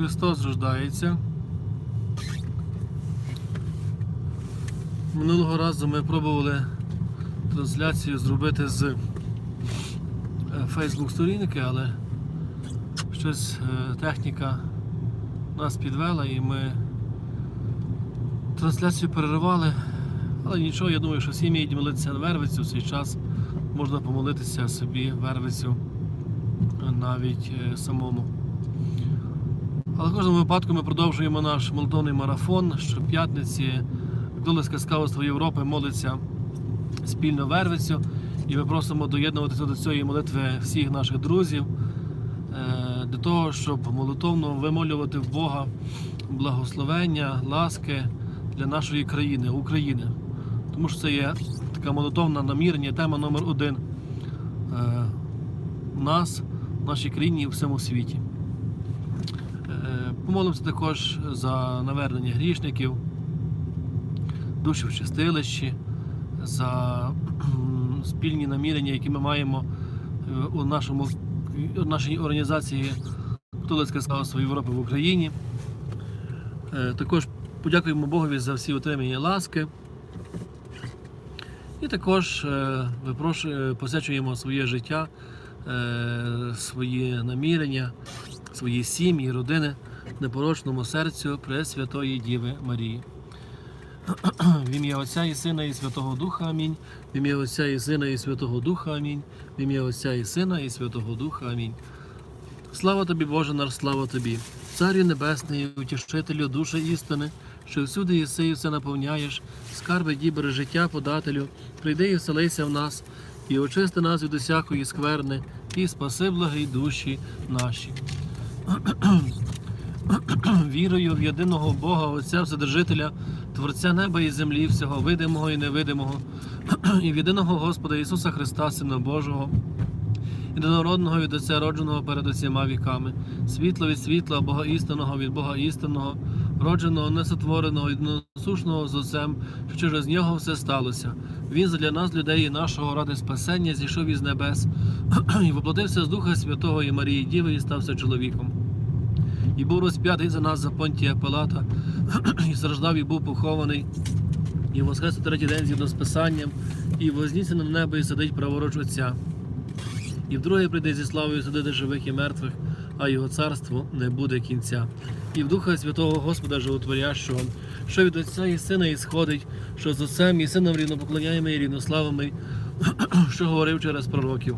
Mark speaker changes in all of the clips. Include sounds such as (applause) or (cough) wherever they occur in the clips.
Speaker 1: Христос рождається. Минулого разу ми пробували трансляцію зробити з е, Facebook сторінки, але щось е, техніка нас підвела і ми трансляцію переривали. Але нічого, я думаю, що всі вміють молитися на Вервицю в цей час можна помолитися собі Вервицю навіть е, самому. Але в кожному випадку ми продовжуємо наш молитовний марафон. Щоп'ятниці Католицьке скавство Європи молиться спільно Вервицю. І ми просимо доєднуватися до цієї молитви всіх наших друзів е, для того, щоб молитовно вимолювати в Бога благословення, ласки для нашої країни, України. Тому що це є така молитовна намірення, тема номер один е, у нас, в нашій країні і всьому світі. Помолимося також за навернення грішників, душі в чистилищі, за спільні намірення, які ми маємо е, у нашому у нашій організації Католицьке славство Європи в Україні. Е, Також подякуємо Богові за всі отримані ласки. І також е, посвячуємо своє життя, свої намірення, свої сім'ї, родини непорочному серцю Пресвятої Діви Марії. (clears throat) В ім'я Отця і Сина і Святого Духа Амінь. В ім'я Отця і Сина і Святого Духа Амінь. В ім'я Отця і Сина і Святого Духа Амінь. Слава тобі, Боже наш, слава тобі, Царю Небесний, утішителю душі істини, що всюди єси і все наповняєш, скарби дібери життя подателю, прийди і вселися в нас, і очисти нас від усякої скверни, і спаси благі душі наші. (clears throat) (clears throat) Вірою в єдиного Бога, Отця Вседержителя, Творця неба і землі, всього видимого і невидимого, (clears throat) і в єдиного Господа Ісуса Христа, Сина Божого, єдинородного від Отця родженого перед усіма віками, світло від світла, Бога істинного від Бога істинного, родженого, несотвореного, єдиносушного з Отцем, що через нього все сталося. Він задля нас, людей і нашого ради спасення, зійшов із небес (clears throat) і воплотився з Духа Святого і Марії Діви і стався чоловіком. І був розп'ятий за нас за Понтія Пилата, (clears throat) і страждав, і був похований, і воскрес у третій день згідно з Писанням, і вознісся на небо і сидить праворуч Отця. І вдруге прийде зі славою судити живих і мертвих, а його царство не буде кінця. І в Духа Святого Господа Животворящого, що від Отця і Сина ісходить, що з Отцем і Сином рівнопоклоняємо і рівнославимо, (clears throat) що говорив через пророків.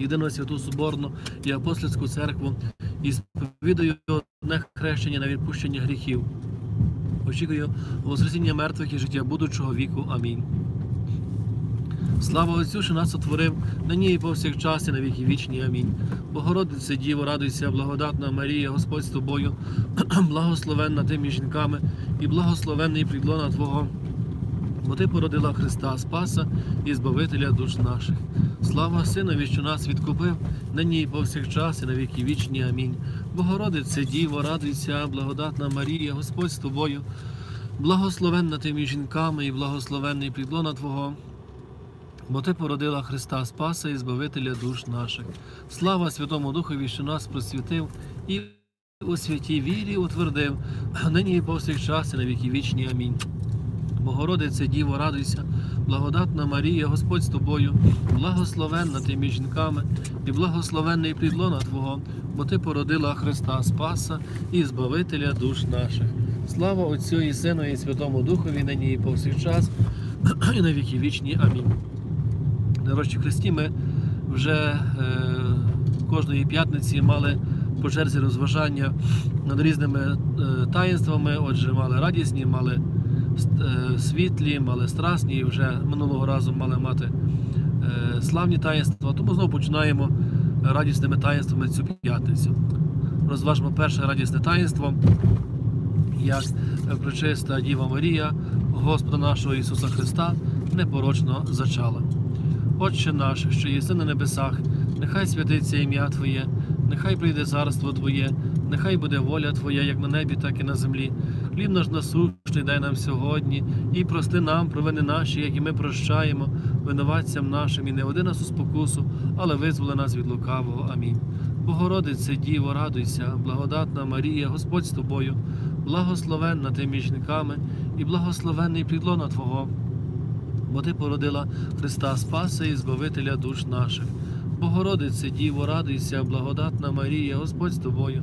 Speaker 1: Єдину святу Соборну і апостольську церкву, і сповідаю одне хрещення на відпущення гріхів. Очікую воскресіння мертвих і життя будучого віку. Амінь. Слава Отцю, що нас сотворив, нині і повсякчас, і на віки вічні. Амінь. Богородице, Діво, радуйся, благодатна Марія, Господь з тобою, (clears throat) благословенна ти між жінками, і благословенний плідлона Твого. Бо ти породила Христа Спаса і Збавителя душ наших. Слава Синові, що нас відкупив, нині і повсякчас, і на віки вічні. Амінь. Богородице, Діво, радуйся, благодатна Марія, Господь з тобою, благословенна ти між жінками, і благословенний плідлона Твого. Бо ти породила Христа Спаса і Збавителя душ наших. Слава Святому Духові, що нас просвітив і у святій вірі утвердив, нині і повсякчас, і на віки вічні. Амінь. Богородице, Діво, радуйся, благодатна Марія, Господь з тобою, благословенна ти між жінками, і благословенний плідлона Твого, бо ти породила Христа Спаса і Збавителя душ наших. Слава Отцю і Сину, і Святому Духові, нині і повсякчас, (clears throat) і на віки вічні. Амінь. Дорожчі Христі, ми вже е, кожної п'ятниці мали по черзі розважання над різними е, таїнствами. Отже, мали радісні, мали світлі, мали страсні, і вже минулого разу мали мати е, славні таїнства. Тому знову починаємо радісними таїнствами цю п'ятницю. Розважимо перше радісне таїнство, як пречиста Діва Марія, Господа нашого Ісуса Христа, непорочно зачала. Отче наш, що єси на небесах, нехай святиться ім'я Твоє, нехай прийде царство Твоє, нехай буде воля Твоя, як на небі, так і на землі. Хліб наш насущний дай нам сьогодні, і прости нам провини наші, як і ми прощаємо винуватцям нашим, і не води нас у спокусу, але визволи нас від лукавого. Амінь. Богородице Діво, радуйся, благодатна Марія, Господь з тобою, благословенна ти між жінками і благословенний підлона Твого, бо Ти породила Христа Спаса і Збавителя душ наших. Богородице Діво, радуйся, благодатна Марія, Господь з тобою,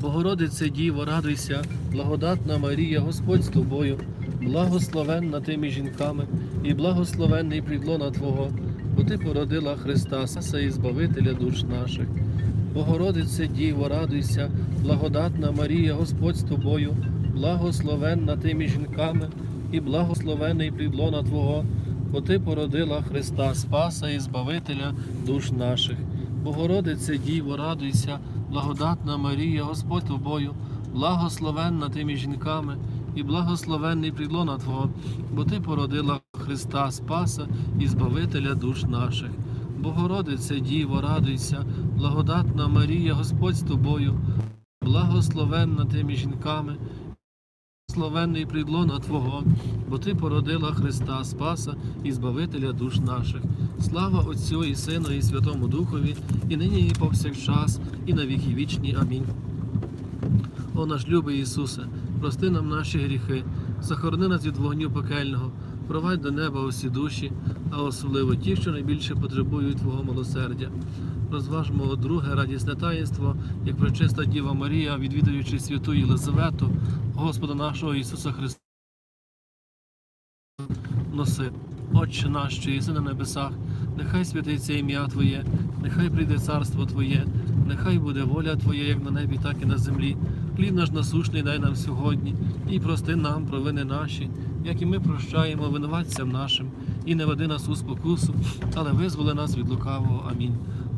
Speaker 1: Богородице Діво, радуйся, благодатна Марія, Господь з тобою, благословенна ти між жінками і благословенний підлона Твого, бо Ти породила Христа Спаса і Збавителя душ наших. Богородице Діво, радуйся, благодатна Марія, Господь з тобою, благословенна ти між жінками і благословений підлона Твого, бо Ти породила Христа Спаса і Збавителя душ наших. Богородице Діво, радуйся, благодатна Марія, Господь тобою, благословенна ти між жінками і благословенний підлона Твого, бо Ти породила Христа Спаса і Збавителя душ наших. Богородице Діво, радуйся, благодатна Марія, Господь з тобою, благословенна тими жінками, благословенний придлона Твого, бо Ти породила Христа Спаса і Збавителя душ наших. Слава Отцю і Сину, і Святому Духові, і нині, і повсякчас, і на віки вічні. Амінь. О наш любий Ісусе, прости нам наші гріхи, захорони нас від вогню пекельного, провадь до неба усі душі, а особливо ті, що найбільше потребують Твого милосердя. Розважмо друге радісне таїнство, як пречиста Діва Марія, відвідуючи святу Єлизавету, Господа нашого Ісуса Христа. Носи, Отче наш, що єси на небесах, нехай святиться ім'я Твоє, нехай прийде царство Твоє, нехай буде воля Твоя, як на небі, так і на землі. Хліб наш насушний дай нам сьогодні, і прости нам провини наші, як і ми прощаємо винуватцям нашим, і не веди нас у спокусу, але визволи нас від лукавого. Амінь.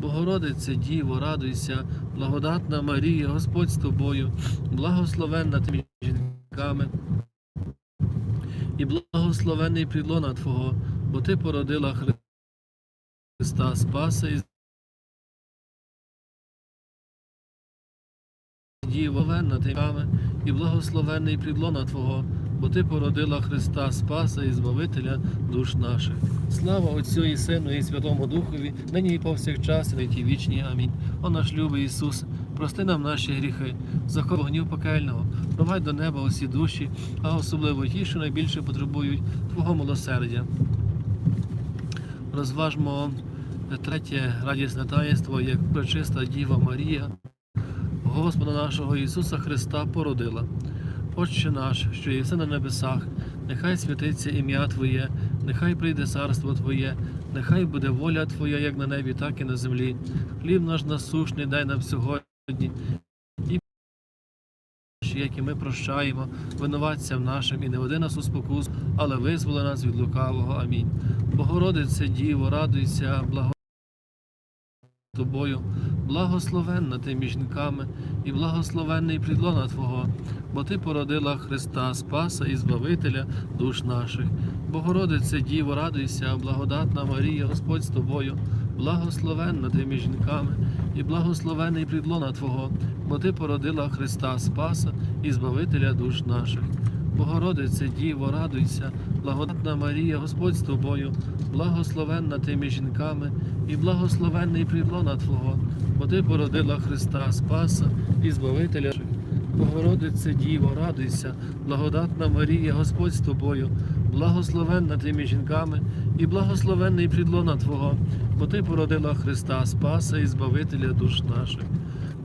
Speaker 1: Богородице Діво, радуйся, благодатна Марія, Господь з тобою, благословенна ти між жінками, і благословений прілона Твого, бо Ти породила Христа Спаса і Діво, ти між жінками, і благословений прілона Твого бо Ти породила Христа Спаса і Збавителя душ наших. Слава Отцю і Сину, і Святому Духові, нині і повсякчас, і на ті вічні. Амінь. О наш любий Ісус, прости нам наші гріхи, захов вогню пекельного, провадь до неба усі душі, а особливо ті, що найбільше потребують Твого милосердя. Розважмо третє радісне таїнство, як пречиста Діва Марія, Господа нашого Ісуса Христа породила. Отче наш, що єси на небесах, нехай святиться ім'я Твоє, нехай прийде царство Твоє, нехай буде воля Твоя, як на небі, так і на землі. Хліб наш насушний дай нам сьогодні. І які ми прощаємо, винуватцям нашим, і не веди нас у спокус, але визволи нас від лукавого. Амінь. Богородице Діво, радуйся, благо тобою, благословенна ти між жінками, і благословенний плідлона Твого, бо Ти породила Христа, Спаса і Збавителя душ наших. Богородице Діво, радуйся, благодатна Марія, Господь з тобою, благословенна ти між жінками, і благословенний плідлона Твого, бо Ти породила Христа, Спаса і Збавителя душ наших. Богородице Діво, радуйся, благодатна Марія, Господь з тобою, благословенна ти між жінками, і благословенний плідлона Твого, бо Ти породила Христа, Спаса і Збавителя. Богородице Діво, радуйся, благодатна Марія, Господь з тобою, благословенна ти між жінками, і благословенний плідлона Твого, бо Ти породила Христа, Спаса і Збавителя душ наших.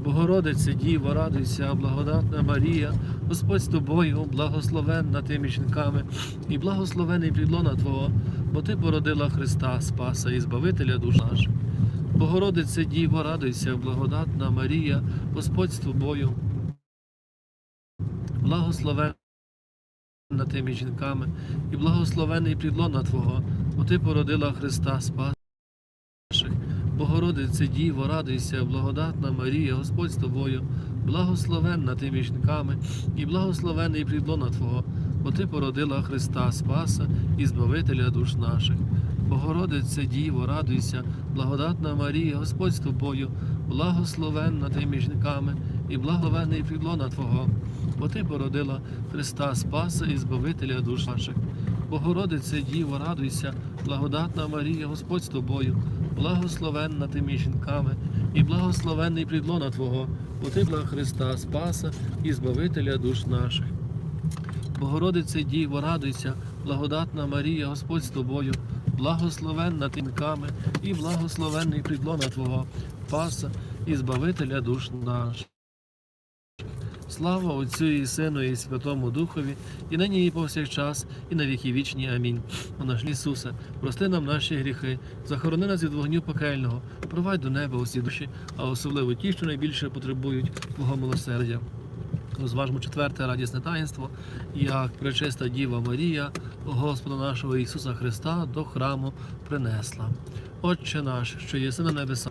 Speaker 1: Богородице Діво, радуйся, благодатна Марія, Господь з тобою, благословенна ти між жінками, і благословений плідлона Твого, бо Ти породила Христа, Спаса і Збавителя душ наших. Богородице Діво, радуйся, благодатна Марія, Господь з тобою, благословенна ти між жінками, і благословений плідлона Твого, бо Ти породила Христа, Спаса наших. Богородице Діво, радуйся, благодатна Марія, Господь з тобою, благословенна ти між жінками, і благословений плідлона Твого, бо Ти породила Христа Спаса і Збавителя душ наших. Богородице Діво, радуйся, благодатна Марія, Господь з тобою, благословенна ти між жінками, і благословений плідлона Твого, бо Ти породила Христа Спаса і Збавителя душ наших. Богородице Діво, радуйся, благодатна Марія, Господь з тобою, благословенна ти між жінками, і благословенний плідлона Твого, бо ти була Христа Спаса і Збавителя душ наших. Богородице Діво, радуйся, благодатна Марія, Господь з тобою, благословенна ти жінками, і благословенний плідлона Твого, Спаса і Збавителя душ наших. Слава Отцю і Сину, і Святому Духові, і нині, і повсякчас, і на віки вічні. Амінь. О наш Ісусе, прости нам наші гріхи, захорони нас від вогню пекельного, провадь до неба усі душі, а особливо ті, що найбільше потребують Твого милосердя. Розважмо четверте радісне таїнство, як пречиста Діва Марія, Господа нашого Ісуса Христа до храму принесла. Отче наш, що єси на небесах,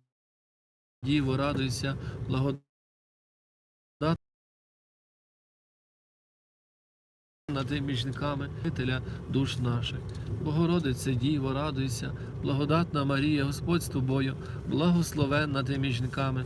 Speaker 1: Діво, радуйся, благодатна над тими жінками, жителя душ наших. Богородице, Діво, радуйся, благодатна Марія, Господь з тобою, благословенна тими жінками,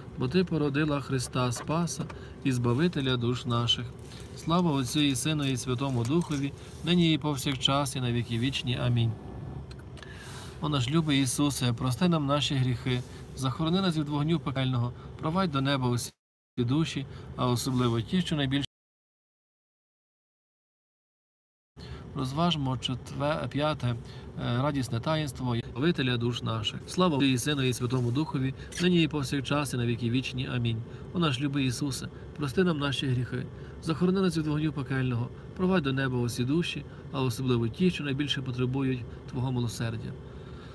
Speaker 1: бо Ти породила Христа Спаса і Збавителя душ наших. Слава Отцю і Сину, і Святому Духові, нині і повсякчас, і на віки вічні. Амінь. О наш любий Ісусе, прости нам наші гріхи, захорони нас від вогню пекельного, провадь до неба усі душі, а особливо ті, що найбільше розважмо четве, п'яте е, радісне таїнство Вителя душ наших. Слава і Сину і Святому Духові, нині і повсякчас, і на віки вічні. Амінь. О наш любий Ісусе, прости нам наші гріхи, захорони нас від вогню пекельного, провадь до неба усі душі, а особливо ті, що найбільше потребують Твого милосердя.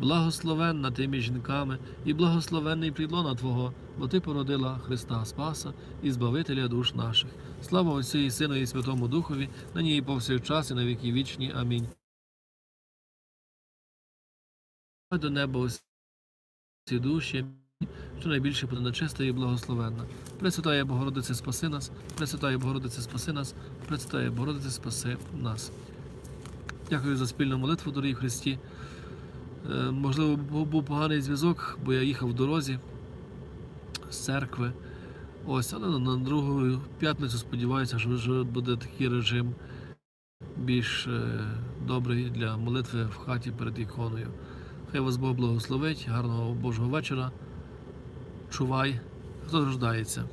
Speaker 1: благословенна ти між жінками, і благословенний плідлона Твого, бо Ти породила Христа Спаса і Збавителя душ наших. Слава Отцю і Сину, і Святому Духові, нині і повсякчас, і на віки вічні. Амінь. До неба усі душі, що найбільше буде нечиста і благословенна. Пресвятая Богородице, спаси нас, Пресвятая Богородице, спаси нас, Пресвятая Богородице, спаси нас. Дякую за спільну молитву, дорогі Христі. Е, Можливо, був поганий зв'язок, бо я їхав в дорозі з церкви. Ось, але на другу п'ятницю сподіваюся, що вже буде такий режим більш е, добрий для молитви в хаті перед іконою. Хай вас Бог благословить, гарного Божого вечора. Чувай, хто рождається.